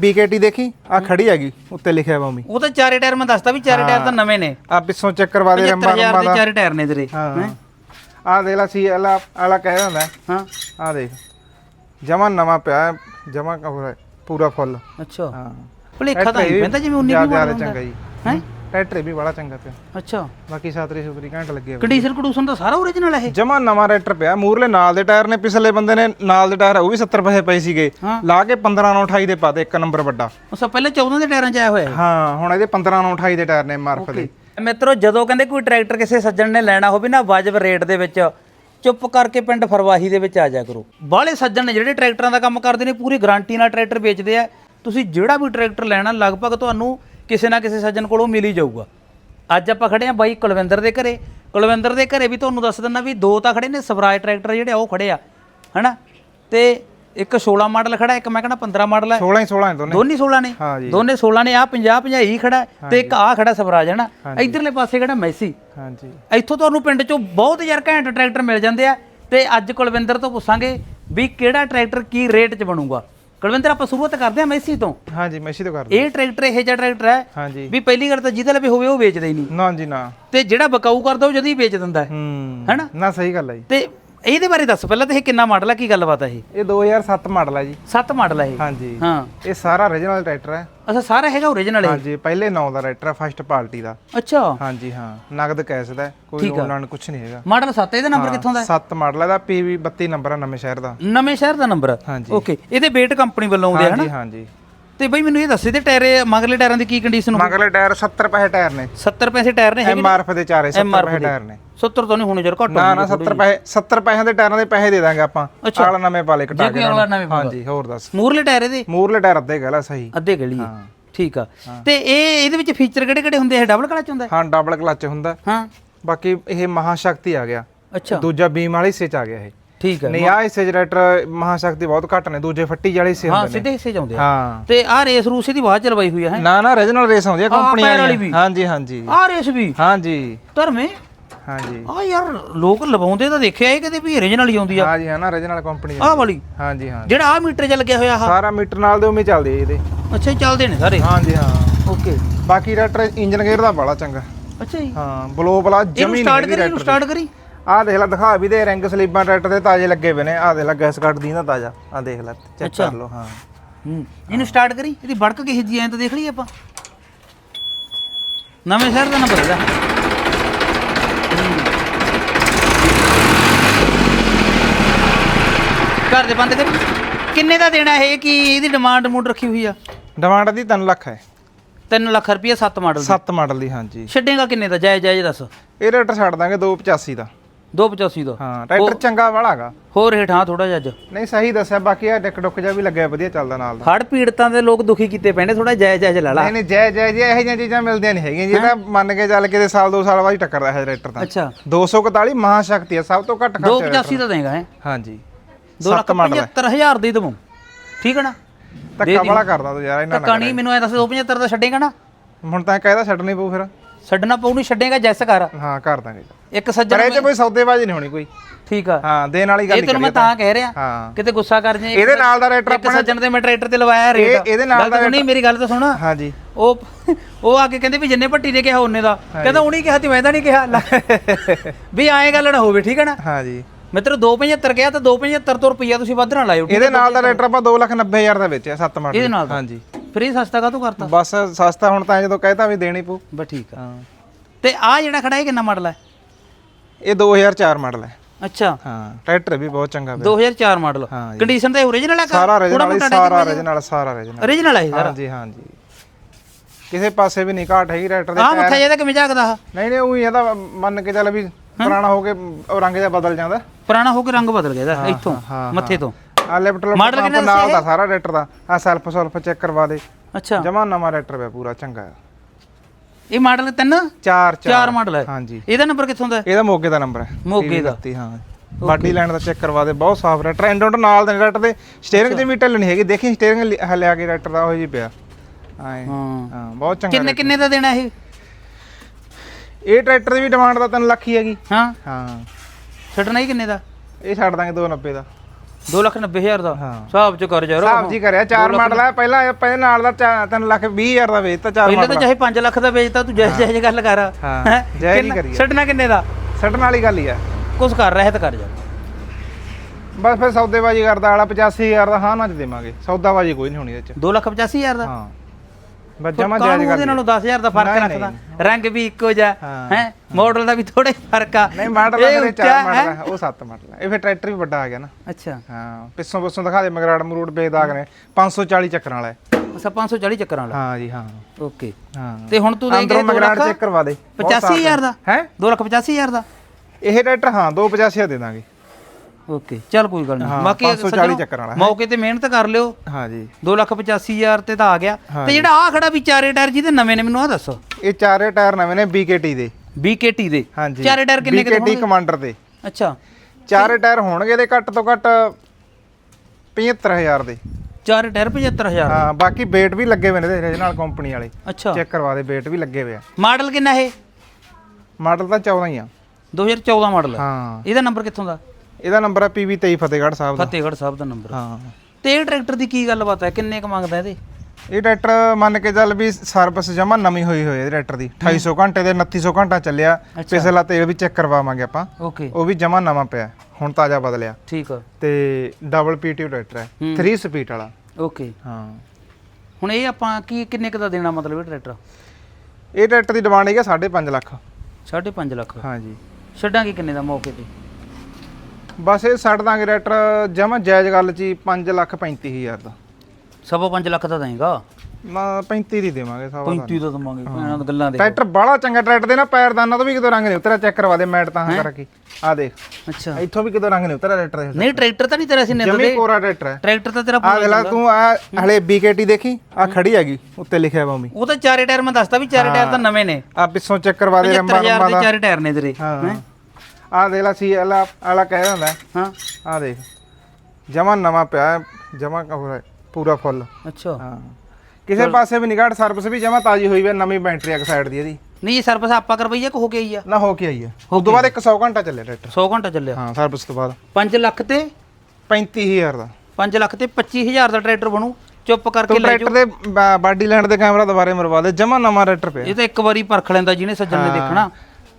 BKT ਦੇਖੀ? ਆ ਖੜੀ ਹੈਗੀ ਉੱਤੇ ਲਿਖਿਆ ਵਾ ਉਮੀ ਉਹ ਤਾਂ ਚਾਰੇ ਟਾਇਰ ਮੈਂ ਦੱਸਤਾ ਵੀ ਚਾਰੇ ਟਾਇਰ ਤਾਂ ਨਵੇਂ ਨੇ। ਆ ਪਿੱਛੋਂ ਚੈੱਕ ਕਰਵਾ ਦੇ ਰੰਬਾ 75000 ਰੰਬਾ ਦੇ। ਚਾਰੇ ਟਾਇਰ ਨੇ ਤੇਰੇ ਹਾਂ। ਆ ਦੇਖ ਲਾ ਸੀ ਆਲਾ ਆਲਾ ਕਹਿ ਹੁੰਦਾ ਹਾਂ। ਆ ਦੇਖ। ਜਮਾ ਨਵਾਂ ਪਿਆ ਜਮਾ ਪੂਰਾ ਫੁੱਲ। ਅੱਛਾ। ਹਾਂ। ਭਲੇਖਾ ਤਾਂ ਨਹੀਂ ਵੀ ਪੈਂਦਾ ਜਿਵੇਂ 19 ਜ਼ਿਆਦਾ ਮਾਡਲ ਚੰਗਾ ਜੀ। ਹੈ। ਟਰੈਕਟਰ ਵੀ ਬੜਾ ਚੰਗਾ ਪਿਆ। ਅੱਛਾ। ਬਾਕੀ ਸਾਤਰੀ ਸੁਤਰੀ ਘੰਟ ਲੱਗੇ ਹੋਏ ਕੰਡੀਸ਼ਨ ਕੰਡੂਸ਼ਨ ਤਾਂ ਸਾਰਾ ਓਰੀਜਨਲ ਹੈ ਇਹ। ਜਮਾ ਨਵਾਂ ਟਰੈਕਟਰ ਪਿਆ ਮੂਰਲੇ ਨਾਲ ਦੇ ਟਾਇਰ ਨੇ ਪਿਛਲੇ ਬੰਦੇ ਨੇ ਨਾਲ ਦੇ ਟਾਇਰ ਉਹ ਵੀ 70 ਪੈਸੇ ਪਏ ਸੀਗੇ। ਹਾਂ। ਲਾ ਕੇ 15 9 28 ਦੇ ਪਾਤੇ ਇੱਕ ਨੰਬਰ ਵੱਡਾ। ਉਹ ਸਭ ਪਹਿਲੇ 14 ਦੇ ਟਾਇਰਾਂ 'ਚ ਆਇਆ ਹੋਇਆ ਹੈ ਹਾਂ ਹੁਣ ਇਹਦੇ 15 9 28 ਦੇ ਟਾਇਰ ਨੇ ਮਾਰਫ ਦੇ। ਮਿੱਤਰੋ ਜਦੋਂ ਕਹਿੰਦੇ ਕੋਈ ਟਰੈਕਟਰ ਕਿਸੇ ਸੱਜਣ ਨੇ ਲੈਣਾ ਹੋਵੇ ਨਾ ਵਾਜਬ ਰੇਟ ਦੇ ਵਿੱਚ ਚੁੱਪ ਕਰਕੇ ਪਿੰਡ ਫਰਵਾਹੀ ਦੇ ਵਿੱਚ ਆ ਜਾ ਕਰੋ। ਬਾਹਲੇ ਸੱਜਣ ਨੇ ਜਿਹੜੇ ਟਰੈਕਟਰਾਂ ਦਾ ਕੰਮ ਕਰਦੇ ਨੇ ਪੂਰੀ ਗਾਰੰਟੀ ਨਾਲ ਟਰੈਕਟਰ ਵੇਚਦੇ ਆ। ਤੁਸੀਂ ਜਿਹੜਾ ਵੀ ਟਰੈਕਟਰ ਲੈਣਾ ਲਗਭਗ ਤੁਹਾਨੂੰ ਕਿਸੇ ਨਾ ਕਿਸੇ ਸੱਜਣ ਕੋਲੋਂ ਮਿਲ ਹੀ ਜਾਊਗਾ। ਅੱਜ ਆਪਾਂ ਖੜੇ ਆ ਬਾਈ ਕੁਲਵਿੰਦਰ ਦੇ ਘਰੇ। ਕੁਲਵਿੰਦਰ ਦੇ ਘਰੇ ਵੀ ਤੁਹਾਨੂੰ ਦੱਸ ਦਿੰਦਾ ਵੀ ਦੋ ਤਾਂ ਖੜੇ ਨੇ ਸਵਰਾਜ ਟਰੈਕਟਰ ਜਿਹੜੇ ਆ ਉਹ ਖੜੇ ਆ ਹਨਾ? ਤੇ ਇੱਕ 16 ਮਾਡਲ ਖੜਾ ਇੱਕ ਮੈਂ ਕਹਿੰਦਾ 15 ਮਾਡਲ ਹੈ 16 ਹੀ 16 ਹੀ ਦੋਨੇ। ਦੋਨੇ 16 ਨੇ। ਦੋਨੇ 16 ਨੇ ਆ 50 50 ਹੀ ਖੜਾ ਤੇ ਇੱਕ ਆ ਖੜਾ ਸਵਰਾਜ ਹੈ ਨਾ ਇਧਰਲੇ ਪਾਸੇ ਖੜਾ ਮੈਸੀ? ਹਾਂਜੀ ਇੱਥੋਂ ਤੁਹਾਨੂੰ ਪਿੰਡ ਚੋਂ ਬਹੁਤ ਯਾਰ ਘੈਂਟ ਟਰੈਕਟਰ ਮਿਲ ਜਾਂਦੇ ਆ ਤੇ ਅੱਜ ਕੁਲਵਿੰਦਰ ਤੋਂ ਪੁੱਛਾਂਗੇ ਵੀ ਕਿਹੜਾ ਟਰੈਕਟਰ ਕੀ ਰੇਟ 'ਚ ਬਣੂਗਾ। ਕੁਲਵਿੰਦਰ ਆਪਾਂ ਸ਼ੁਰੂਆਤ ਕਰਦੇ ਆ ਮੈਸੀ ਤੋਂ। ਹਾਂਜੀ ਮੈਸੀ ਤੋਂ ਕਰਦੇ ਇਹ ਟਰੈਕਟਰ ਇਹੋ ਜਿਹਾ ਟਰੈਕਟਰ ਹੈ ਹਾਂਜੀ। ਵੀ ਪਹਿਲੀ ਗੱਲ ਤਾਂ ਜਿਹਦੇ ਲਵੇ ਹੋਵੇ ਉਹ ਵੇਚਦਾ ਹੀ ਨਹੀਂ। ਨਾ ਜੀ ਨਾ। ਤੇ ਜਿਹੜਾ ਬਕਾਊ ਕਰਦਾ ਉਹ ਜਦੀ ਹੀ ਵੇਚ ਦਿੰਦਾ ਹੈ। ਹੂੰ। ਹੈਨਾ? ਨਾ ਸਹੀ ਗੱਲ ਹੈ ਜੀ। ਤੇ ਇਹਦੇ ਬਾਰੇ ਦੱਸ ਪਹਿਲਾਂ ਤਾਂ ਇਹ ਕਿੰਨਾ ਮਾਡਲ ਹੈ ਕੀ ਗੱਲਬਾਤ ਹੈ ਇਹ? ਇਹ 2007 ਮਾਡਲ ਹੈ ਜੀ। 7 ਮਾਡਲ ਹੈ ਇਹ? ਹਾਂਜੀ। ਹਾਂ। ਇਹ ਸਾਰਾ origignal ਟਰੈਕਟਰ ਹੈ ਅੱਛਾ ਸਾਰਾ ਹੈਗਾ ਓਰੀਜਨਲ ਇਹ? ਹਾਂਜੀ ਪਹਿਲੇ ਨੌ ਦਾ ਟਰੈਕਟਰ ਹੈ ਫਸਟ ਪਾਰਟੀ ਦਾ। ਅੱਛਾ। ਹਾਂਜੀ ਹਾਂ। ਨਗਦ ਕੈਸ਼ ਦਾ ਹੈ, ਕੋਈ ਆਨਲਾਈਨ ਕੁਝ ਨਹੀਂ ਹੈਗਾ। ਮਾਡਲ 7 ਇਹਦਾ ਨੰਬਰ ਕਿੱਥੋਂ ਦਾ ਹੈ? 7 ਮਾਡਲ ਹੈ ਦਾ PV 32 ਨੰਬਰ ਹੈ ਨਵੇਂ ਸ਼ਹਿਰ ਦਾ। ਨਵੇਂ ਸ਼ਹਿਰ ਦਾ ਨੰਬਰ ਹਾਂਜੀ। ਓਕੇ ਇਹਦੇ ਬੇਟ ਕੰਪਨੀ ਵੱਲੋਂ ਆਉਂਦੇ ਆ ਹਨਾ? ਹਾਂਜੀ ਹਾਂਜੀ। ਤੇ ਬਈ ਮੈਨੂੰ ਇਹ ਦੱਸ ਇਹਦੇ ਟਾਇਰ ਮਗਰਲੇ ਟਾਇਰਾਂ ਦੀ ਕੀ ਕੰਡੀਸ਼ਨ ਹੋ ਮਗਰਲੇ ਟਾਇਰ 70 ਪੈਸੇ ਟਾਇਰ ਨੇ। 70 ਪੈਸੇ ਟਾਇਰ ਨੇ ਹੈਗੇ ਐਮਆਰਐਫ ਦੇ ਚਾਰੇ 70 MRF ਪੈਸੇ ਦੇ। ਟਾਇਰ ਨੇ। 70 ਤੋਂ ਨਹੀਂ ਹੋਣੇ ਜਰ ਘੱਟ ਨਾ ਨਾ 70 ਪੈਸੇ 70 ਪੈਸਿਆਂ ਦੇ ਟਾਇਰਾਂ ਦੇ ਪੈਸੇ ਦੇ ਦਾਂਗੇ ਆਪਾਂ। ਅਗਲਾ ਨਵੇਂ ਪਾਲੇ ਕਟਾ ਕੇ। ਹਾਂਜੀ ਹੋਰ ਦੱਸ। ਮੂਰਲੇ ਟਾਇਰ ਇਹਦੇ? ਮੂਰਲੇ ਟਾਇਰ ਅੱਧੇ ਗੱਲ ਸਹੀ। ਅੱਧੇ ਗਲੀ ਹੈ। ਠੀਕ ਆ। ਤੇ ਇਹ ਇਹਦੇ ਵਿੱਚ ਫੀਚਰ ਕਿਹੜੇ ਕਿਹੜੇ ਹੁੰਦੇ ਆ? ਡਬਲ ਕਲਚ ਹੁੰਦਾ? ਹੈ? ਹਾਂ ਡਬਲ ਕਲਚ ਹੁੰਦਾ। ਹਾਂ। ਬਾਕੀ ਇਹ ਮਹਾਸ਼ਕਤੀ ਆ ਗਿਆ। ਅੱਛਾ। ਦੂਜਾ ਬੀਮ ਵਾਲੇ ਹਿੱਸੇ ਚ ਆ ਗਿਆ ਇਹ। ਠੀਕ ਹੈ। ਨਹੀਂ ਆ ਹਿੱਸੇ ਚ ਰੈਟਰ ਮਹਾਸ਼ਕਤੀ ਬਹੁਤ ਘੱਟ ਨੇ ਦੂਜੇ ਫੱਟੀ ਵਾਲੇ ਹਿੱਸੇ ਹਾਂ ਹੁੰਦੇ ਨੇ। ਸਿੱਧੇ ਹਿੱਸੇ ਆ। ਹਾਂ। ਤੇ ਆਹ ਰੇਸ ਰੂਸ ਇਹਦੀ ਬਾਅਦ ਚਲਵਾਈ ਹੋਈ ਆ ਹੈ? ਨਾ ਨਾ ਰੀਜਨਲ ਰੇਸ ਆਉਂਦੀ ਆ ਕੰਪਨੀ ਪੈਰ ਵਾਲੀ ਵੀ? ਹਾਂਜੀ ਹਾਂਜੀ। ਆਹ ਰੇਸ ਵੀ। ਹਾਂਜੀ। ਧਰਮੇ। ਹਾਂਜੀ। ਆ ਯਾਰ ਲੋਕ ਲਵਾਉਂਦੇ ਤਾਂ ਦੇਖਿਆ ਇਹ ਕਿਤੇ ਵੀ ਓਰੀਜਨਲ ਹੀ ਆਉਂਦੀ ਆ। ਹਾਂਜੀ ਹਾਂ ਨਾ ਰੀਜਨਲ ਕੰਪਨੀ ਆਹ ਵਾਲੀ। ਹਾਂਜੀ ਹਾਂ। ਜਿਹੜਾ ਆ ਮੀਟਰ ਚ ਲੱਗਿਆ ਹੋਇਆ ਆਹ। ਸਾਰਾ ਮੀਟਰ ਨਾਲ ਦੇ ਉਮੀ ਚੱਲਦੀ ਇਹਦੇ। ਅੱਛਾ ਇਹ ਚੱਲਦੇ ਨੇ ਸਾਰੇ? ਹਾਂਜੀ ਹਾਂ। ਓਕੇ। ਬਾਕੀ ਰੈਟਰ ਇੰਜਨ ਗੇਅਰ ਦਾ ਬੜਾ ਚੰਗਾ। ਅੱਛਾ ਜੀ। ਹਾਂ ਬਲੋ ਬਲਾ ਇਹਨੂੰ ਜਮੀ ਸਟਾਰਟ ਕਰੀ ਇਹਨੂੰ ਸਟਾਰਟ ਕਰੀ। ਆਹ ਦੇਖ ਲੈ ਦਿਖਾ ਵੀ ਦੇ ਰਿੰਗ ਸਲੀਬਾਂ ਟਰੈਕਟਰ ਦੇ ਤਾਜ਼ੇ ਲੱਗੇ ਪਏ ਨੇ। ਆਹ ਦੇਖ ਲੈ ਗੈਸ ਕੱਢਦੀ ਨਾ ਤਾਜ਼ਾ। ਆਹ ਦੇਖ ਲੈ ਚੈੱਕ ਅੱਛਾ। ਕਰ ਲਓ ਹਾਂ। ਹੂੰ ਇਹਨੂੰ ਸਟਾਰਟ ਕਰੀ ਇਹਦੀ ਬੜਕ ਕਿਹੋ ਜੀ ਐ ਤਾਂ ਦੇਖ ਲਈ ਆਪਾਂ। ਨਵੇਂ ਸ਼ਹਿਰ ਦਾ ਨੰਬਰ ਇਹਦਾ। ਘਰ ਦੇ ਬੰਦ ਕਰੀ। ਕਿੰਨੇ ਦਾ ਦੇਣਾ ਇਹ ਕੀ ਇਹਦੀ ਡਿਮਾਂਡ ਮੂਡ ਰੱਖੀ ਹੋਈ ਆ? ਡਿਮਾਂਡ ਦੀ 3 ਲੱਖ ਹੈ। 3 ਲੱਖ ਰੁਪਏ 7 ਮਾਡਲ 7 ਮਾਡਲ ਦੀ ਹਾਂਜੀ। ਛੱਡੇਗਾ ਕਿੰਨੇ ਦਾ? ਜਾਇਜ਼ ਜਾਇਜ਼ ਦੱਸ। ਇਹ ਰੇਟਰ ਛੱਡ ਦਾਂਗੇ 285 ਦਾ। 285 ਦਾ। ਹਾਂ ਟਰੈਕਟਰ ਚੰਗਾ ਵਾਲਾਗਾ ਹੋਰ ਹੇਠ ਥੋੜਾ ਜਿਹਾ ਅੱਜ। ਨਹੀਂ ਸਹੀ ਦੱਸਿਆ ਬਾਕੀ ਆ ਡਿੱਕ ਡੁੱਕ ਜਾ ਵੀ ਲੱਗਿਆ ਵਧੀਆ ਚੱਲਦਾ ਨਾਲ ਦਾ। ਹੜ ਪੀੜਤਾਂ ਦੇ ਲੋਕ ਦੁਖੀ ਕੀਤੇ ਪੈਣੇ ਥੋੜਾ ਜਾਇਜ਼ ਜਾਇਜ਼ ਲੈ ਲਾ। ਨਹੀਂ ਨਹੀਂ ਜੈ ਜੈ ਜੀ ਇਹੋ ਜਿਹੀਆਂ ਚੀਜ਼ਾਂ ਮਿਲਦੀਆਂ ਨਹੀਂ ਹੈਗੀਆਂ। ਜੀ ਇਹ ਤਾਂ ਮੰਨ ਕੇ ਚੱਲ ਕੇ ਸਾਲ ਦੋ ਸਾਲ ਬਾਅਦ ਟੱਕਰਦਾ ਹੈ ਟਰੈਕਟਰ ਤਾਂ। ਅੱਛਾ। 241 ਮਹਾਸ਼ਕਤੀ ਹੈ ਸਭ ਤੋਂ ਘੱਟ ਖਰਚਾ 285 ਦਾ ਦੇਗਾ ਹੈ? ਹਾਂਜੀ। 2 ਲੱਖ 75000 ਦੇ ਦਵਾਂ। ਠੀਕ ਹੈ ਨਾ? ਧੱਕਾ ਵਾਲਾ ਕਰਦਾ ਤੂੰ ਯਾਰ ਇਹਨਾਂ ਧੱਕਾ ਨਹੀਂ ਮੈਨੂੰ ਐ ਦੱਸ 275 ਦਾ ਛੱਡੇਗਾ ਨਾ? ਨਾਲ ਹੁਣ ਤਾਂ ਕਹਿਦਾ ਛੱਡਣੀ ਪਊ ਫਿਰ। ਛੱਡਣਾ ਪਊ ਨਹੀਂ ਛੱਡੇਗਾ ਜੈਸ ਕਰ ਹਾਂ ਕਰ ਦਾਂਗੇ ਇੱਕ ਪਰ ਸੱਜਣ ਇਹ 'ਚ ਕੋਈ ਸੌਦੇਬਾਜ਼ੀ ਨਹੀਂ ਹੋਣੀ ਕੋਈ। ਠੀਕ ਆ। ਹਾਂ ਦੇਣ ਵਾਲੀ ਗੱਲ ਇਹ ਹੀ ਤੈਨੂੰ ਮੈਂ ਤਾਂ ਕਹਿ ਰਿਹਾ। ਹਾਂ। ਕਿਤੇ ਗੁੱਸਾ ਕਰ ਜਾਏ ਇਹਦੇ ਨਾਲ ਦਾ ਰੇਟਰ ਇੱਕ ਸੱਜਣ ਤੇ ਮੈਂ ਟਰੈਕਟਰ ਤੇ ਲਵਾਇਆ ਰੇਟ। ਇਹ- ਇਹਦੇ ਨਾਲ ਗੱਲ ਦਾ ਤਾਂ ਸੁਣੀ ਮੇਰੀ ਗੱਲ ਤਾਂ ਸੁਣ। ਹਾਂਜੀ। ਉਹ ਉਹ ਆ ਕੇ ਕਹਿੰਦੇ ਵੀ ਜਿੰਨੇ ਭੱਟੀ ਨੇ ਕਿਹਾ ਉਹਨੇ ਦਾ। ਕਹਿੰਦਾ ਉਹਨੇ ਕਿਹਾ ਤੇ ਮੈਂ ਤਾਂ ਨਹੀਂ ਕਿਹਾ। ਲੈ। ਵੀ ਆਏ ਗੱਲ ਨਾ ਹੋਵੇ ਠੀਕ ਹੈ ਨਾ? ਹਾਂਜੀ। ਮਿੱਤਰ 275 ਕਿਹਾ ਤਾਂ 275 ਤੋਂ ਰੁਪਈਆ ਤੁਸੀਂ ਵੱਧ ਨਾ ਲਾਇਓ ਠੀਕ ਇਹਦੇ ਨਾਲ ਦਾ ਰੇਟਰ ਆਪਾਂ 290000 ਦਾ ਵੇਚਿਆ 7 ਮਾਡਲ ਇਹਦੇ ਨਾਲ ਦਾ? ਹਾਂਜੀ। ਫ੍ਰੀ ਸਸਤਾ ਕਾਹਤੋਂ ਕਰਤਾ? ਬਸ ਸਸਤਾ ਹੁਣ ਤਾਂ ਜਦੋਂ ਕਹਿਤਾ ਵੀ ਦੇਣੀ ਪਊ। ਬਸ ਠੀਕ ਆ। ਹਾਂ। ਤੇ ਆ ਜਿਹੜਾ ਖੜਾ ਇਹ ਕਿੰਨਾ ਮਾਡਲ ਹੈ ਇਹ 2004 ਮਾਡਲ ਹੈ। ਅੱਛਾ। ਹਾਂ ਟਰੈਕਟਰ ਵੀ ਬਹੁਤ ਚੰਗਾ ਪਿਆ। 2004 ਮਾਡਲ ਹਾਂ ਜੀ। ਕੰਡੀਸ਼ਨ ਤਾਂ ਓਰੀਜਨਲ ਹੈ ਸਾਰਾ origignal ਸਾਰਾ origignal ਸਾਰਾ origignal ਓਰੀਜਨਲ ਹੈ ਸਾਰਾ? ਹਾਂਜੀ ਹਾਂਜੀ। ਕਿਸੇ ਪਾਸੇ ਵੀ ਨਹੀਂ ਘਾਟ ਹੈਗੀ ਟਰੈਕਟਰ ਦੇ ਆ ਮੱਥਾ ਜਿਹਾ ਤਾਂ ਕਿਵੇਂ ਝਾਕਦਾ ਆ ਨਹੀਂ ਨਹੀਂ ਉਹੀ ਇਹਦਾ ਮੰਨ ਕੇ ਚੱਲ ਵੀ ਪੁਰਾਣਾ ਹੋ ਕੇ ਰੰਗ ਜਿਹਾ ਬਦਲ ਜਾਂਦਾ। ਪੁਰਾਣਾ ਹੋ ਕੇ ਰੰਗ ਬਦਲ ਗਿਆ ਇਹਦਾ ਇੱਥੋਂ ਹਾਂ, ਮੱਥੇ ਤੋਂ। ਆ ਲੈਪਟਾਪ Model ਕਿੰਨਾ ਨਾਲ ਦਾ ਸਾਰਾ ਰੈਟਰ ਦਾ। ਆ ਸੈਲਫ ਸੈਲਫ ਚੈੱਕ ਕਰਵਾ ਦੇ। ਅੱਛਾ। ਜਮਾ ਨਵਾਂ ਰੈਟਰ ਪਿਆ ਪੂਰਾ ਚੰਗਾ। ਹੈ ਇਹ ਮਾਡਲ ਤਿੰਨ? ਚਾਰ ਚਾਰ। ਮਾਡਲ ਹੈ। ਹਾਂਜੀ। ਇਹਦਾ ਨੰਬਰ ਕਿੱਥੋਂ ਦਾ ਹੈ? ਇਹਦਾ ਮੋਗੇ ਦਾ ਨੰਬਰ ਹੈ। ਮੋਗੇ ਦਾ। 32, ਹਾਂ। ਬਾਡੀ ਲਾਈਨ ਦਾ ਚੈੱਕ ਕਰਵਾ ਦੇ ਬਹੁਤ ਸਾਫ਼ ਰੈਟਰ। ਐਂਡੋਂਟ ਨਾਲ ਦੇ ਰੈਟਰ ਦੇ। ਸਟੀਅਰਿੰਗ ਤੇ ਵੀ ਢਿੱਲ ਨਹੀਂ ਹੈਗੀ। ਦੇਖੀ ਸਟੀਅਰਿੰਗ ਲਿਆ ਕੇ ਰੈਟਰ ਦਾ ਉਹ ਜੀ ਪਿਆ। ਹਾਂ ਹਾਂ। ਹਾਂ ਬਹੁਤ ਚੰਗਾ ਕਿੰਨੇ ਕਿੰਨੇ ਦਾ ਦੇਣਾ ਇਹ? ਇਹ ਟਰੈਕਟਰ ਦੀ ਵੀ ਡਿਮਾਂਡ ਤਾਂ 3 ਲੱਖ ਹੀ ਹੈਗੀ। ਹਾਂ। ਹਾਂ। ਛੱਡਣਾ ਹੀ ਕਿੰਨੇ ਦਾ? ਇਹ ਛੱਡ ਦਾਂਗੇ 290 ਦਾ। 2 ਲੱਖ 90 ਹਜ਼ਾਰ ਦਾ? ਹਾਂ। ਹਿਸਾਬ ਚ ਕਰ ਯਾਰ। ਹਿਸਾਬ ਜੀ ਕਰਿਆ ਚਾਰ ਮਾਡਲ ਆ ਪਹਿਲਾਂ ਇਹ ਪਹਿਲੇ ਨਾਲ ਦਾ 3 ਲੱਖ 20 ਹਜ਼ਾਰ ਦਾ ਵੇਚਤਾ ਚਾਰ ਪਹਿਲੇ ਮਾਡਲ ਤਾਂ ਚਾਹੇ 5 ਲੱਖ ਦਾ ਵੇਚਤਾ ਤੂੰ ਜਾਇਜ਼ ਜਾਇਜ਼ ਗੱਲ ਕਰ। ਹਾਂ, ਹੈਂ? ਜਾਇਜ਼ ਹੀ ਕਿੰਨਾ- ਕਰੀਏ। ਛੱਡਣਾ ਕਿੰਨੇ ਦਾ? ਸੱਟਣ ਵਾਲੀ ਗੱਲ ਹੀ ਆ। ਕੁਛ ਕਰ ਰਹਿਤ ਕਰ ਜਾ ਬਸ ਫਿਰ ਸੌਦੇਬਾਜੀ ਕਰਦਾ ਵਾਲਾ 85000 ਦਾ ਹਾਂ ਨਾ ਚ ਦੇਵਾਂਗੇ। ਸੌਦਾਬਾਜੀ ਕੋਈ ਨਹੀਂ ਹੋਣੀ ਇਹਦੇ ਚ। 2 ਲੱਖ 85 ਹਜ਼ਾਰ ਦਾ? ਹਾਂ। ਜਮਾ ਜਾਇਜ਼ ਉਹਦੇ ਕਰ ਨਾਲੋਂ 10000 ਦਾ ਫ਼ਰਕ ਰੱਖਦਾ? ਰੰਗ ਵੀ ਇੱਕੋ ਜਿਹਾ ਹਾਂ। ਮਾਡਲ ਦਾ ਵੀ ਥੋੜਾ ਫ਼ਰਕ ਆ। ਨਹੀਂ ਮਾਡਲ ਮੇਰੇ ਚਾਰ। ਮਾਡਲ ਉਹ ਸੱਤ ਮਾਡਲ ਇਹ ਫਿਰ ਟਰੈਕਟਰ ਵੀ ਵੱਡਾ ਆ ਗਿਆ ਨਾ। ਅੱਛਾ। ਹਾਂ ਪਿੱਛੋਂ ਪਿੱਛੋਂ ਦਿਖਾ ਦੇ ਮਗਰਾੜ ਮਰੂੜ ਬੇਦਾਗ ਨੇ। 540 ਚੱਕਰਾਂ ਵਾਲਾ। ਅਸਾਂ 540 ਚੱਕਰਾਂ ਵਾਲਾ। ਹਾਂ ਜੀ ਹਾਂ। ਓਕੇ। ਹਾਂ। ਤੇ ਹੁਣ ਤੂੰ ਦੇ ਅੰਦਰੋਂ ਕੇ ਮਗਰਾੜ ਚੈੱਕ ਕਰਵਾ ਦੇ। 85000 ਦਾ? ਹੈ? 2 ਲੱਖ 85000 ਦਾ? ਇਹ ਟਰੈਕਟਰ ਹਾਂ 285 ਦੇ ਦਾਂਗੇ। ਓਕੇ ਚੱਲ ਕੋਈ ਗੱਲ ਨਹੀਂ। ਹਾਂ, ਬਾਕੀ 540 ਸੱਜਣੋ, ਚੱਕਰਾਂ ਵਾਲਾ ਹੈ। ਮੌਕੇ ਤੇ ਮਿਹਨਤ ਕਰ ਲਿਓ। ਹਾਂ ਜੀ। 2 ਲੱਖ 85000 ਤੇ ਤਾਂ ਆ ਗਿਆ। ਤੇ ਜਿਹੜਾ ਆ ਖੜਾ ਵੀ ਚਾਰੇ ਟਾਇਰ ਜਿਹਦੇ ਨਵੇਂ ਨੇ ਮੈਨੂੰ ਆ ਦੱਸੋ। ਇਹ ਚਾਰੇ ਟਾਇਰ ਨਵੇਂ ਨੇ BKT ਦੇ। BKT ਦੇ। ਹਾਂਜੀ ਚਾਰੇ ਟਾਇਰ ਕਿੰਨੇ ਕਿਤੇ BKT ਕਮਾਂਡਰ ਦੇ। ਅੱਛਾ। ਚਾਰੇ ਟਾਇਰ ਹੋਣਗੇ ਇਹਦੇ ਘੱਟ ਤੋਂ ਘੱਟ 75000 ਦੇ। ਚਾਰੇ ਟਾਇਰ 75000 ਹਾਂ ਬਾਕੀ ਵੇਟ ਵੀ ਲੱਗੇ ਹੋਏ ਨੇ ਇਹਦੇ ਨਾਲ ਕੰਪਨੀ ਵਾਲੇ। ਅੱਛਾ। ਚੈੱਕ ਕਰਵਾ ਦੇ ਵੇਟ ਵੀ ਲੱਗੇ ਹੋਏ ਆ। ਮਾਡਲ ਕਿੰਨਾ ਇਹ? ਮਾਡਲ ਤਾਂ 14 ਹੀ ਆ। 2014 ਮਾਡਲ। ਹਾਂ। ਇਹਦਾ ਨੰਬਰ ਕਿੱਥੋਂ ਦਾ? ਇਹਦਾ ਨੰਬਰ ਹੈ PV23 ਫਤਿਹਗੜ੍ਹ ਸਾਹਿਬ ਦਾ। ਫਤਿਹਗੜ੍ਹ ਸਾਹਿਬ ਦਾ ਨੰਬਰ ਹਾਂ। ਤੇ ਇਹ ਟਰੈਕਟਰ ਦੀ ਕੀ ਗੱਲਬਾਤ ਹੈ? ਕਿੰਨੇ ਕ ਮੰਗਦਾ ਇਹਦੇ? ਇਹ ਟਰੈਕਟਰ ਮੰਨ ਕੇ ਚੱਲ ਵੀ ਸਰਵਿਸ ਜਮਾ ਨਵੀਂ ਹੋਈ ਹੋਈ ਹੈ ਇਹ ਟਰੈਕਟਰ ਦੀ। 2800 ਘੰਟੇ ਦੇ 2900 ਘੰਟਾ ਚੱਲਿਆ। ਪਿਛਲਾ ਤੇਲ ਵੀ ਚੈੱਕ ਕਰਵਾਵਾਂਗੇ ਆਪਾਂ। ਓਕੇ। ਉਹ ਵੀ ਜਮਾ ਨਵਾਂ ਪਿਆ ਹੁਣ ਤਾਜ਼ਾ ਬਦਲਿਆ। ਠੀਕ ਆ। ਤੇ ਡਬਲ ਪੀਟੀ ਟਰੈਕਟਰ ਹੈ। 3 ਸਪੀਡ ਵਾਲਾ। ਓਕੇ। ਹਾਂ। ਹੁਣ ਇਹ ਆਪਾਂ ਕੀ ਕਿੰਨੇ ਕ ਦਾ ਦੇਣਾ ਮਤਲਬ ਇਹ ਟਰੈਕਟਰ? ਇਹ ਟਰੈਕਟਰ ਦੀ ਡਿਮਾਂਡ ਹੈਗੀ 5.5 ਲੱਖ। 5.5 ਲੱਖ। ਹਾਂਜੀ। ਛੱਡਾਂਗੇ ਕਿੰਨੇ ਦਾ ਮੌਕੇ ਤੇ? ਬਸ ਇਹ ਛੱਡ ਦਾਂਗੇ ਟਰੈਕਟਰ ਜਮਾ ਜਾਇਜ਼ ਗੱਲ ਚ 5 ਲੱਖ 35000 ਦਾ। ਸਵਾ 5 ਲੱਖ ਦਾ ਦੇਗਾ? ਨਾ 35 ਦੀ ਦੇਵਾਂਗੇ ਸਵਾ 35 ਦਾ ਦਵਾਂਗੇ ਇਹਨਾਂ ਦੀ ਗੱਲਾਂ ਦੇ ਟਰੈਕਟਰ ਬੜਾ ਚੰਗਾ ਟਰੈਕਟਰ ਦੇ ਨਾ ਪੈਰਦਾਨਾਂ ਤੋਂ ਵੀ ਕਿਤੋਂ ਰੰਗ ਨਹੀਂ ਉਤਰਿਆ ਚੈੱਕ ਕਰਵਾ ਦੇ ਮੈਟ ਤਾਂ ਕਰਕੇ। ਆ ਦੇਖ। ਅੱਛਾ। ਇੱਥੋਂ ਵੀ ਕਿਤੋਂ ਰੰਗ ਨਹੀਂ ਉਤਰਿਆ ਟਰੈਕਟਰ ਨਹੀਂ ਟਰੈਕਟਰ ਤਾਂ ਨਹੀਂ ਤੇਰਾ ਸੀ ਨਿੰਦ ਜਮੀ ਦੇ ਕੋਰਾ ਟਰੈਕਟਰ ਹੈ। ਟਰੈਕਟਰ ਤਾਂ ਤੇਰਾ ਆ ਦੇਖ ਲੈ ਤੂੰ ਆ ਹਲੇ BKT ਦੇਖੀ? ਆ ਖੜੀ ਹੈਗੀ ਉੱਤੇ ਲਿਖਿਆ ਵੀ। ਉਹ ਤਾਂ ਚਾਰੇ ਟਾਇਰ ਮੈਂ ਦੱਸਤਾ ਵੀ ਚਾਰੇ ਟਾਇਰ ਤਾਂ ਨਵੇਂ ਨੇ। ਆ ਪਿੱਛੋਂ ਚੈੱਕ ਕਰਵਾ ਦੇ ਰੰਬਾ 75000 ਰੰਬਾ ਦੇ ਦਾ। ਚਾਰੇ ਟਾਇਰ ਨੇ ਤੇਰੇ ਹਾਂ? ਆ ਦੇਖ ਲੈ ਸੀ ਵਾਲਾ ਵਾਲਾ ਕਹਿ ਦਿੰਦਾ। ਹਾਂ। ਆ ਦੇਖ। ਜਮਾ ਨਵਾਂ ਪਿਆ ਜਮਾ ਪੂਰਾ ਫੁੱਲ। ਅੱਛਾ। ਹਾਂ। ਕਿਸੇ ਪਾਸੇ ਵੀ ਨਿਗਾੜ ਸਰਵਿਸ ਵੀ ਜਮਾ ਤਾਜੀ ਹੋਈ ਵੀ ਨਵੀਂ ਬੈਟਰੀ ਇੱਕ ਸਾਈਡ ਦੀ ਇਹਦੀ। ਨਹੀਂ ਸਰਵਿਸ ਆਪਾਂ ਕਰਵਾਈਏ ਕਿ ਹੋ ਕੇ ਆਈ ਆ? ਨਾ ਹੋ ਕੇ ਆਈ ਹੈ। ਉਸ ਤੋਂ ਬਾਅਦ 100 ਘੰਟਾ ਚੱਲਿਆ ਟਰੈਕਟਰ। 100 ਘੰਟਾ ਚੱਲਿਆ? ਹਾਂ ਸਰਵਿਸ ਤੋਂ ਬਾਅਦ। 5 ਲੱਖ ਤੇ? 35000 ਦਾ। 5 ਲੱਖ ਤੇ 25000 ਦਾ ਟਰੈਕਟਰ ਬਣੂ। ਚੁੱਪ ਕਰਕੇ ਲੈ ਟਰੈਕਟਰ ਦੇ ਬਾਡੀ ਲੈਂਡ ਦੇ ਕੈਮਰਾ ਦੁਬਾਰੇ ਮਰਵਾ ਦੇ ਜਮਾ ਨਵਾਂ ਟਰੈਕਟਰ ਪਿਆ। ਇਹ ਤਾਂ ਇੱਕ ਵਾਰੀ ਪਰਖ ਲੈਂਦਾ ਜਿਹਨੇ ਸੱਜਣ ਨੇ ਦੇਖਣਾ।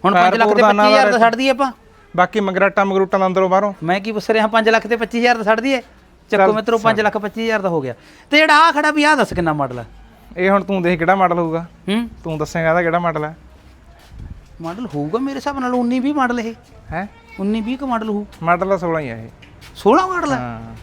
ਹੁਣ ਪੈਰ 5 ਲੱਖ ਦਾ ਨਾ 25000 ਦਾ ਛੱਡ ਦਈਏ ਆਪਾਂ। ਬਾਕੀ ਮਗਰਾਟਾ ਮਗਰੂਟਾਂ ਦਾ ਅੰਦਰੋਂ ਬਾਹਰੋਂ। ਮੈਂ ਕੀ ਪੁੱਛ ਰਿਹਾ 5 ਲੱਖ ਤੇ 25000 ਦਾ ਛੱਡ ਦਈਏ। ਚੱਕੋ ਮਿੱਤਰੋ 5 ਲੱਖ 25000 ਦਾ ਹੋ ਗਿਆ। ਤੇ ਜਿਹੜਾ ਆ ਖੜਾ ਵੀ ਆ ਦੱਸ ਕਿੰਨਾ ਮਾਡਲ ਹੈ ਇਹ ਹੁਣ ਤੂੰ ਦੇਖ ਕਿਹੜਾ ਮਾਡਲ ਹੋਊਗਾ। ਹੂੰ? ਤੂੰ ਦੱਸੇਗਾ ਇਹਦਾ ਕਿਹੜਾ ਮਾਡਲ ਹੈ ਮਾਡਲ ਹੋਊਗਾ ਮੇਰੇ ਹਿਸਾਬ ਨਾਲ 19 20 ਮਾਡਲ ਇਹ। ਹੈ? 19 20 ਕ ਮਾਡਲ ਹੋਊ। ਮਾਡਲ ਦਾ 16 ਹੀ ਆ ਇਹ। 16 ਮਾਡਲ ਹੈ ਹਾਂ।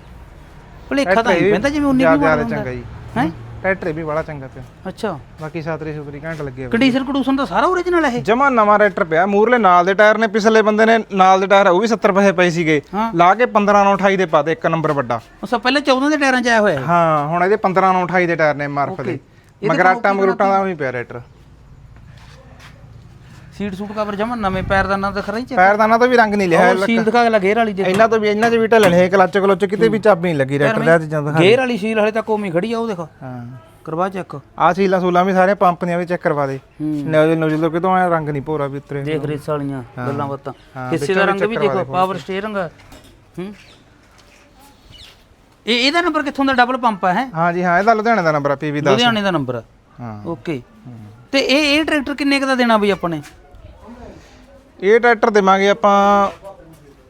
ਭਲੇਖਾ ਤਾਂ ਨਹੀਂ ਪੈਂਦਾ ਜਿਵੇਂ 19 20 ਜ਼ਿਆਦਾ ਮਾਡਲ ਚੰਗਾ ਹੁੰਦਾ। ਜੀ। ਹੈ। ਟਰੈਕਟਰ ਵੀ ਬੜਾ ਚੰਗਾ ਪਿਆ ਅੱਛਾ। ਬਾਕੀ ਸਾਤਰੀ ਸੁਤਰੀ ਘੰਟ ਲੱਗੇ ਹੋਏ। ਕੰਡੀਸ਼ਨ ਕੰਡੂਸ਼ਨ ਦਾ ਸਾਰਾ ਓਰੀਜਨਲ ਹੈ ਇਹ? ਜਮਾ ਨਵਾਂ ਟਰੈਕਟਰ ਪਿਆ ਮੂਰਲੇ ਨਾਲ ਦੇ ਟਾਇਰ ਨੇ ਪਿਛਲੇ ਬੰਦੇ ਨੇ ਨਾਲ ਦੇ ਟਾਇਰ ਉਹ ਵੀ 70 ਪੈਸੇ ਪਏ ਸੀਗੇ। ਹਾਂ। ਲਾ ਕੇ 15 9 28 ਦੇ ਪਾਤੇ ਇੱਕ ਨੰਬਰ ਵੱਡਾ। ਤੋਂ ਪਹਿਲੇ 14 ਦੇ ਟਾਇਰਾਂ 'ਚ ਆਇਆ ਹੋਇਆ ਹੈ ਹਾਂ ਹੁਣ ਇਹਦੇ 15 9 28 ਦੇ ਟਾਇਰ ਨੇ ਮਾਰਫ ਦੇ। ਮਗਰਾਟਾ ਮਗਰੂਟਾਂ ਦਾ ਵੀ ਪਿਆ ਟਰੈਕਟਰ। ਸੀਟ ਸੂਟ ਕਵਰ ਜਮਾ ਨਵੇਂ ਪੈਰ ਦਾ ਨਾਂ ਤਾਂ ਖਰਾ ਹੀ ਚ ਪੈਰਦਾਨਾ ਤੋਂ ਵੀ ਰੰਗ ਨਹੀਂ ਲਿਆ ਸੀਲ ਦਿਖਾ ਕੇ ਗੇਅਰ ਵਾਲੀ ਦੇ ਇਹਨਾਂ ਤੋਂ ਵੀ ਇਹਨਾਂ 'ਚ ਵੀ ਢਲਣ ਹੈ ਕਲੱਚ ਕਲੁੱਚ ਕਿਤੇ ਵੀ ਚਾਬੀ ਨਹੀਂ ਲੱਗੀ ਟਰੈਕਟਰ ਦੇ ਚੀਜ਼ਾਂ ਦਾ ਗੇਅਰ ਵਾਲੀ ਸੀਲ ਹਲੇ ਤੱਕ ਉਮੀ ਖੜੀ ਆ ਉਹ ਦੇਖ। ਹਾਂ। ਕਰਵਾ ਚੈੱਕ। ਆ ਸੀਲਾਂ ਸੂਲਾਂ ਵੀ ਸਾਰੇ ਪੰਪ ਦੀਆਂ ਵੀ ਚੈੱਕ ਕਰਵਾ ਦੇ। ਨੋਜ਼ਲ ਨੋਜ਼ਲ ਤੋਂ ਕਿਤੋਂ ਆਇਆ ਰੰਗ ਨਹੀਂ ਭੋਰਾ ਵੀ ਉਤਰੇ। ਦੇਖ ਰੇਸ ਵਾਲੀਆਂ ਗੱਲਾਂ ਬਾਤਾਂ। ਹਿੱਸੇ ਦਾ ਰੰਗ ਵੀ ਦੇਖੋ ਪਾਵਰ ਸਟੀਅਰਿੰਗ ਹੂੰ। ਇਹ ਇਹਦਾ ਨੰਬਰ ਕਿੱਥੋਂ ਦਾ ਡਬਲ ਪੰਪ ਹੈ ਹੈਂ? ਹਾਂ ਜੀ ਹਾਂ ਇਹਦਾ ਲੁਧਿਆਣੇ ਦਾ ਨੰਬਰ ਆ ਪੀਵੀ 10 ਲੁਧਿਆਣੇ ਦਾ ਨੰਬਰ ਹਾਂ। ਓਕੇ ਤੇ ਇਹ ਇਹ ਟਰੈਕਟਰ ਕਿੰਨੇ ਕ ਦਾ ਦੇਣਾ ਬਈ ਆਪਾਂ ਨੇ ਇਹ ਟਰੈਕਟਰ ਦੇਵਾਂਗੇ ਆਪਾਂ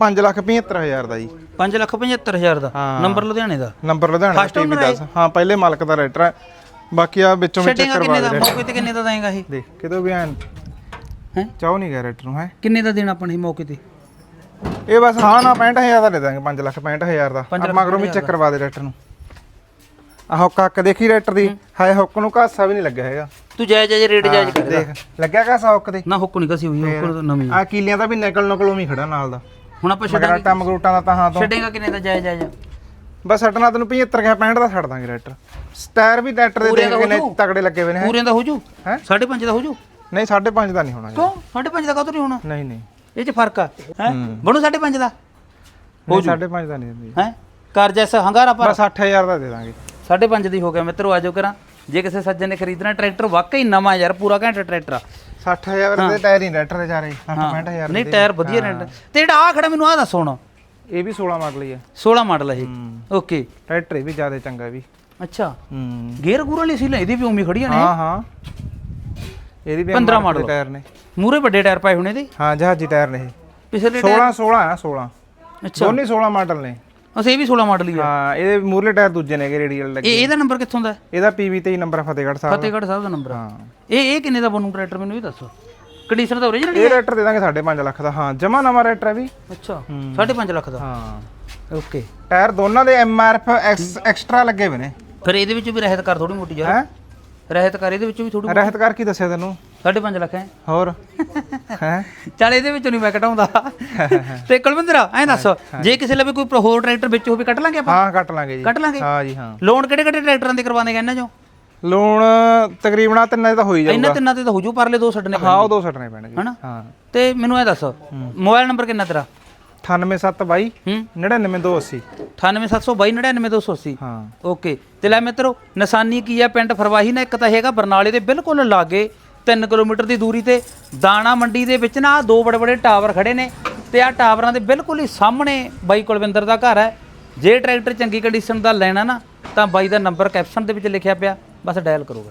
5 ਲੱਖ 75000 ਦਾ ਜੀ। 5 ਲੱਖ 75000 ਦਾ? ਹਾਂ। ਨੰਬਰ ਲੁਧਿਆਣੇ ਦਾ? ਨੰਬਰ ਲੁਧਿਆਣੇ ਦਾ owner 10 ਹਾਂ ਪਹਿਲੇ ਮਾਲਕ ਦਾ ਰਾਈਟਰ ਹੈ। ਬਾਕੀ ਆ ਵਿੱਚੋਂ ਵਿੱਚ ਛੱਡੇਗਾ ਕਰਵਾ ਦਾ? ਮੌਕੇ ਤੇ ਕਿੰਨੇ ਦਾ ਦੇਗਾ ਇਹ? ਦੇਖ ਕਿਤੋਂ ਵੀ ਐਨ ਹੈ? ਚਾਹ ਨਹੀਂ ਗਿਆ ਰਾਈਟਰ ਨੂੰ ਹੈ? ਕਿੰਨੇ ਦਾ ਦੇਣਾ ਆਪਾਂ ਨੇ ਮੌਕੇ ਤੇ? ਇਹ ਬਸ ਹਾਂ ਨਾ 65000 ਦਾ ਦੇ ਦਾਂਗੇ 5 ਲੱਖ 65000 ਦਾ। ਮਗਰੋਂ ਵੀ ਚੈੱਕ ਕਰਵਾ ਦੇ ਰਾਈਟਰ ਨੂੰ। ਆਹ ਹੁੱਕ ਹੱਕ ਦੇਖੀ ਰਾਈਟਰ ਦੀ? ਹਾਏ ਹੁੱਕ ਨੂੰ ਘਾਸਾ ਵੀ ਨਹੀਂ ਲੱਗਿਆ ਹੈਗਾ। ਤੂੰ ਜਾਇਜ਼ ਜਾਇਜ਼ ਰੇਟ ਜਾਇਜ਼ ਕਰ ਦੇਖ ਲੱਗਿਆ ਘਾਸਾ ਹੁੱਕ ਤੇ? ਨਾ ਹੁੱਕ ਨਹੀਂ ਕਸੀ ਹੋਈ ਹੁੱਕ ਤਾਂ ਨਵੀਂ। ਆ ਕੀਲੀਆਂ ਦਾ ਵੀ ਨਿਕਲ ਨਕਲੋਂ ਵੀ ਖੜਾ ਨਾਲ ਦਾ। ਹੁਣ ਆਪਾਂ ਛੱਡਾਂਗੇ। ਮਗਰਾਟਾ ਮਗਰੂਟਾਂ ਦਾ ਤਾਂ ਹਾਂ ਤੋਂ। ਛੱਡੇਗਾ ਕਿੰਨੇ ਦਾ? ਜਾਇਜ਼ ਜਾਇਜ਼। ਬਸ ਛੱਡਣਾ ਤੈਨੂੰ 75 ਕਿਹਾ 65 ਦਾ ਛੱਡ ਦਾਂਗੇ ਰਾਈਟਰ ਸਟਾਇਰ ਵੀ ਟਰੈਕਟਰ ਦੇ ਪੂਰੇ ਦਾ ਦੇਖ ਕਿੰਨੇ ਜੂ? ਤਗੜੇ ਲੱਗੇ ਹੋਏ ਨੇ ਹੈਂ। ਪੂਰਿਆਂ ਦਾ ਹੋ ਜੂ? ਹੈਂ? 5.5 ਦਾ ਹੋ ਜੂ? ਨਹੀਂ 5.5 ਦਾ ਨਹੀਂ ਹੋਣਾ ਕਿਉਂ? 5.5 ਦਾ ਕਾਹਤੋਂ ਨਹੀਂ ਹੋਣਾ? ਨਹੀਂ ਨਹੀਂ। ਇਹ ਚ ਫ਼ਰਕ ਆ ਹੈ? ਬਣੂ 5.5 ਦਾ? ਹੋ 5.5 ਦਾ ਨਹੀਂ ਦਿੰਦੀ। ਹੈ? ਕਰ ਜੈਸਾ ਹੰਗਾਰਾ ਪਰ ਬਸ 8000 ਦਾ ਦੇ ਦਾਂਗੇ। 5.5 ਦੀ ਹੋ ਗਿਆ ਮਿੱਤਰੋ ਆਜੋ ਕਰਾਂ ਜੇ ਕਿਸੇ ਸੱਜਣ ਨੇ ਖਰੀਦਣਾ ਟਰੈਕਟਰ ਵਾਕਈ ਨਵਾਂ ਯਾਰ ਪੂਰਾ ਘੰਟਾ ਟਰੈਕਟਰ ਆ। 60000 ਦੇ ਟਾਇਰ ਹੀ ਟਰੈਕਟਰ ਦੇ ਚਾਰੇ 60 65000 ਨਹੀਂ ਟਾਇਰ ਵਧੀਆ ਨੇ। ਤੇ ਜਿਹੜਾ ਆ ਖੜਾ ਮੈਨੂੰ ਆ ਦੱਸ ਹੁਣ। ਇਹ ਵੀ 16 ਮਾਡਲ ਹੀ ਹੈ 16 ਮਾਡਲ ਹੈ ਇਹ। ਹੂੰ। ਓਕੇ। ਟਰੈਕਟਰ ਇਹ ਵੀ ਜ਼ਿਆਦਾ ਚੰਗਾ ਇਹ ਵੀ। ਅੱਛਾ। ਹੂੰ। ਗੇਅਰ ਗੂਰ ਵਾਲੀ ਸੀ ਲੈ ਇਹਦੀ ਵੀ ਉਮੀ ਖੜੀਆਂ ਨੇ। ਹਾਂ ਹਾਂ। ਇਹਦੀ ਵੀ 15 MRF ਦੇ ਮਾਡਲ। ਟਾਇਰ ਨੇ। ਮੂਰੇ ਵੱਡੇ ਟਾਇਰ ਪਾਏ ਹੋਣੇ ਇਹਦੇ? ਹਾਂ ਜਹਾਜ਼ੀ ਟਾਇਰ ਨੇ ਇਹ। ਪਿਛਲੇ 16 16 ਆ 16 ਅੱਛਾ। ਦੋਨੇ 16 ਮਾਡਲ ਨੇ। ਅਸੀਂ ਇਹ ਵੀ 16 ਮਾਡਲ ਹੀ ਆ। ਹਾਂ ਇਹਦੇ ਮੂਰਲੇ ਟਾਇਰ ਦੂਜੇ ਨੇਗੇ ਰੇਡੀਅਲ ਲੱਗੇ ਇਹ ਇਹਦਾ ਨੰਬਰ ਕਿੱਥੋਂ ਦਾ ਹੈ? ਇਹਦਾ PV 23 ਨੰਬਰ ਫਤਿਹਗੜ੍ਹ ਸਾਹਿਬ ਫਤਿਹਗੜ੍ਹ ਸਾਹਿਬ ਦਾ ਨੰਬਰ ਆ। ਹਾਂ। ਇਹ ਇਹ ਕਿੰਨੇ ਦਾ ਬਣੂ ਟਰੈਕਟਰ ਮੈਨੂੰ ਵੀ ਦੱਸੋ। ਕੰਡੀਸ਼ਨ ਤਾਂ ਓਰੀਜਨਲ ਇਹ ਰੈਟਰ ਦੇ ਦਾਂਗੇ 5.5 ਲੱਖ ਦਾ। ਹਾਂ ਜਮਾ ਨਵਾਂ ਰੈਟਰ ਹੈ ਵੀ। ਅੱਛਾ ਹੂੰ। 5.5 ਲੱਖ ਦਾ। ਹਾਂ। ਓਕੇ ਟਾਇਰ ਦੋਨਾਂ ਦੇ MRF ਐਕਸਟਰਾ ਲੱਗੇ ਹੋਏ ਨੇ। ਫਿਰ ਇਹਦੇ ਵਿੱਚ ਵੀ ਰਹਿਤ ਕਰ ਥੋੜੀ ਮੋਟੀ ਯਾਰ ਹੈ? ਰਹਿਤ ਕਰ ਇਹਦੇ ਵਿੱਚ ਵੀ ਥੋੜੀ ਰਹਿਤ ਕਰ ਕੀ ਦੱਸਿਆ ਤੈਨੂੰ? 5.5 ਲੱਖ ਹੈ। ਹੋਰ? ਹੈ? ਚੱਲ ਇਹਦੇ ਵਿੱਚੋਂ ਨਹੀਂ ਮੈਂ ਘਟਾਉਂਦਾ ਤੇ ਕੁਲਵਿੰਦਰ ਐਂ ਦੱਸ ਜੇ ਕਿਸੇ ਲਈ ਕੋਈ ਹੋਰ ਟਰੈਕਟਰ ਵਿੱਚ ਹੋਵੇ ਕੱਟ ਲਾਂਗੇ ਆਪਾਂ? ਹਾਂ ਕੱਟ ਲਾਂਗੇ ਜੀ। ਕੱਟ ਲਾਂਗੇ? ਹਾਂ ਜੀ ਹਾਂ। ਲੋਨ ਕਿਹੜੇ ਕਿਹੜੇ ਟਰੈਕਟਰਾਂ ਦੇ ਕਰਵਾ ਦੇਗਾ ਇਹਨਾਂ ਚੋਂ? ਲੋਨ ਤਕਰੀਬਨ ਤਿੰਨਾਂ ਦੇ ਤਾਂ ਹੋ ਹੀ ਇਹਨਾਂ ਜਾਊਗਾ ਤਿੰਨਾਂ ਤੇ ਤਾਂ ਹੋ ਜੂ ਪਰਲੇ ਦੋ ਛੱਡਨੇ ਹਾਂ ਉਹ ਦੋ ਸੱਟਣੇ ਪੈਣਗੇ। ਹਨਾ? ਹਾਂ। ਤੇ ਮੈਨੂੰ ਐ ਦੱਸ ਮੋਬਾਈਲ ਨੰਬਰ ਕਿੰਨਾ ਤੇਰਾ? 98722 ਹੂੰ। 99280 98722 99280 ਹਾਂ। ਓਕੇ। ਤੇ ਲੈ ਮਿੱਤਰੋ ਨਿਸ਼ਾਨੀ ਕੀ ਹੈ ਪਿੰਡ ਫਰਵਾਹੀ ਨਾ ਇੱਕ ਤਾਂ ਹੈਗਾ ਬਰਨਾਲੇ ਦੇ ਬਿਲਕੁਲ ਲਾਗੇ 3 ਕਿਲੋਮੀਟਰ ਦੀ ਦੂਰੀ ਤੇ ਦਾਣਾ ਮੰਡੀ ਦੇ ਵਿੱਚ ਨਾ ਆਹ ਦੋ ਬੜੇ ਬੜੇ ਟਾਵਰ ਖੜੇ ਨੇ ਤੇ ਆ ਟਾਵਰਾਂ ਦੇ ਬਿਲਕੁਲ ਹੀ ਸਾਹਮਣੇ ਬਾਈ ਕੁਲਵਿੰਦਰ ਦਾ ਘਰ ਹੈ। ਜੇ ਟਰੈਕਟਰ ਚੰਗੀ ਕੰਡੀਸ਼ਨ ਦਾ ਲੈਣਾ ਨਾ, ਤਾਂ ਬਾਈ ਦਾ ਨੰਬਰ ਕੈਪਸ਼ਨ ਦੇ ਵਿੱਚ ਲਿਖਿਆ ਪਿਆ। ਬਸ ਡਾਇਲ ਕਰੋਗਾ